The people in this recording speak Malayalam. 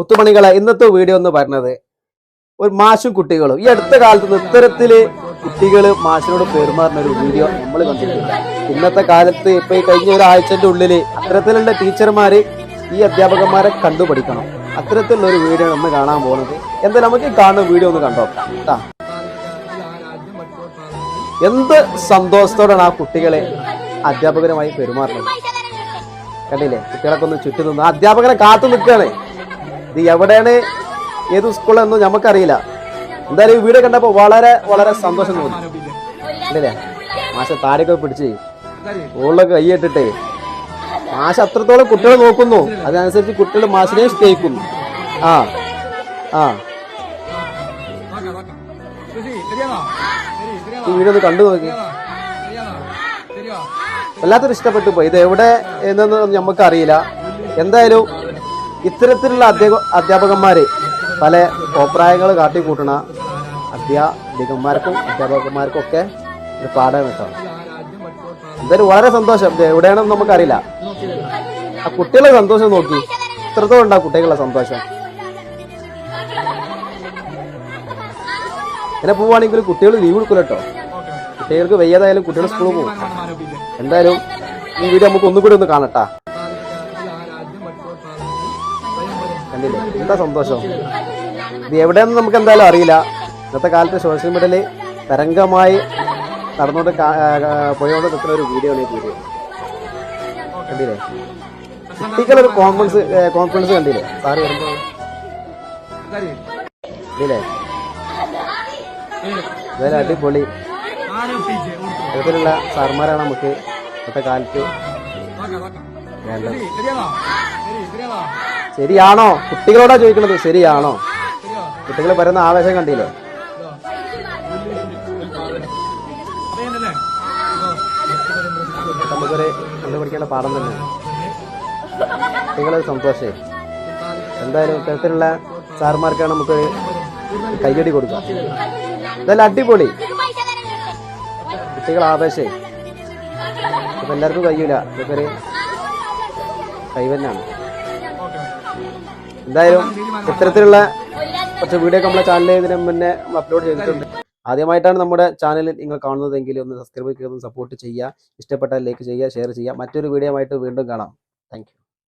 മുത്തുമണികളെ ഇന്നത്തെ വീഡിയോ എന്ന് പറഞ്ഞത് ഒരു മാഷും കുട്ടികളും. ഈ അടുത്ത കാലത്ത് ഇത്തരത്തിൽ കുട്ടികൾ മാഷിനോട് പെരുമാറുന്ന ഒരു വീഡിയോ നമ്മൾ കണ്ടിട്ടുണ്ട്. ഇന്നത്തെ കാലത്ത് ഇപ്പൊ ഈ കഴിഞ്ഞ ഒരാഴ്ചന്റെ ഉള്ളിൽ അത്തരത്തിലുള്ള ടീച്ചർമാര് ഈ അധ്യാപകന്മാരെ കണ്ടുപഠിക്കണം. അത്തരത്തിലുള്ള ഒരു വീഡിയോ നമ്മൾ കാണാൻ പോകുന്നത്. എന്തായാലും നമുക്ക് കാണുന്ന വീഡിയോ ഒന്ന് കണ്ടോ എന്ത് സന്തോഷത്തോടാണ് ആ കുട്ടികളെ അധ്യാപകരുമായി പെരുമാറുന്നത്? കണ്ടില്ലേ? കുട്ടികളൊക്കെ ഒന്ന് ചുറ്റി നിന്ന് അധ്യാപകരെ കാത്തു നിൽക്കുകയാണ്. ഇത് എവിടെയാണ്? ഏത് സ്കൂളെന്നും നമുക്കറിയില്ല. എന്തായാലും ഈ വീഡിയോ കണ്ടപ്പോൾ വളരെ വളരെ സന്തോഷം തോന്നി. കണ്ടില്ലേ മാഷ താരൊക്കെ പിടിച്ച് സ്കൂളിലൊക്കെ കൈയിട്ടിട്ടേ മാഷ അത്രത്തോളം കുട്ടികളെ നോക്കുന്നു. അതിനനുസരിച്ച് കുട്ടികൾ മാഷിനെ സ്നേഹിക്കുന്നു. ആ ആ. ഈ വീഡിയോ ഒന്ന് കണ്ടു നോക്കി. വല്ലാത്തൊരു ഇഷ്ടപ്പെട്ടു പോയി. ഇത് എവിടെ എന്നൊന്നും നമുക്ക് അറിയില്ല എന്തായാലും ഇത്തരത്തിലുള്ള അധ്യാപ അധ്യാപകന്മാർ പല അഭിപ്രായങ്ങൾ കാട്ടിക്കൂട്ടണ അധ്യാപികന്മാർക്കും അധ്യാപകന്മാർക്കും ഒക്കെ ഒരു പാഠം കേട്ടോ. എന്തായാലും വളരെ സന്തോഷം. എവിടെയാണെന്ന് നമുക്കറിയില്ല. ആ കുട്ടികളെ സന്തോഷം നോക്കി. ഇത്രത്തോളം ഉണ്ടാ കുട്ടികളുടെ സന്തോഷം? ഇങ്ങനെ പോവുകയാണെങ്കിൽ കുട്ടികൾ ലീവ് എടുക്കില്ല കേട്ടോ. കുട്ടികൾക്ക് വയ്യാതായാലും കുട്ടികൾ സ്കൂളിൽ പോകും. എന്തായാലും ഈ വീഡിയോ നമുക്ക് ഒന്നുകൂടി ഒന്ന് കാണട്ടാ. കണ്ടില്ലേ? എന്താ സന്തോഷം? ഇത് എവിടെയെന്ന് നമുക്ക് എന്തായാലും അറിയില്ല. ഇന്നത്തെ കാലത്ത് സോഷ്യൽ മീഡിയയിൽ തരംഗമായി നടന്നുകൊണ്ട് പോയോണ്ട് നിൽക്കുന്ന ഒരു വീഡിയോ ആണ് ഈ വീഡിയോ കണ്ടില്ലേ? കുട്ടികളൊരു കോൺഫിഡൻസ് കോൺഫിഡൻസ് കണ്ടില്ലേ? സാറ് വരുമ്പോൾ കണ്ടില്ലേ? എന്തായാലും അടിപൊളി. ഇത്തരത്തിലുള്ള സാർമാരാണ് നമുക്ക് ഇന്നത്തെ കാലത്ത് വേണ്ടത്. ശരിയാണോ? കുട്ടികളോടാ ചോദിക്കണത് ശരിയാണോ? കുട്ടികൾ വരുന്ന ആവേശം കണ്ടില്ലേ? നമുക്കൊരു കണ്ടുപിടിക്കേണ്ട പാഠം തന്നെ. കുട്ടികളൊരു സന്തോഷേ. എന്തായാലും ഇത്തരത്തിലുള്ള സാർമാർക്കാണ് നമുക്ക് കൈയടി കൊടുക്കാം. ഇതല്ല അടിപൊളി. കുട്ടികൾ ആവേശേ. ഇപ്പൊ എല്ലാവർക്കും കഴിയൂല. ഇതൊക്കെ കൈവന്നാണ്. എന്തായാലും ഇത്തരത്തിലുള്ള കുറച്ച് വീഡിയോ നമ്മളെ ചാനലിൽ ഇതിനു മുന്നേ അപ്ലോഡ് ചെയ്തിട്ടുണ്ട്. ആദ്യമായിട്ടാണ് നമ്മുടെ ചാനലിൽ നിങ്ങൾ കാണുന്നതെങ്കിൽ ഒന്ന് സബ്സ്ക്രൈബ് ചെയ്ത് സപ്പോർട്ട് ചെയ്യുക. ഇഷ്ടപ്പെട്ടാൽ ലൈക്ക് ചെയ്യുക ഷെയർ ചെയ്യുക. മറ്റൊരു വീഡിയോ വീണ്ടും കാണാം. താങ്ക്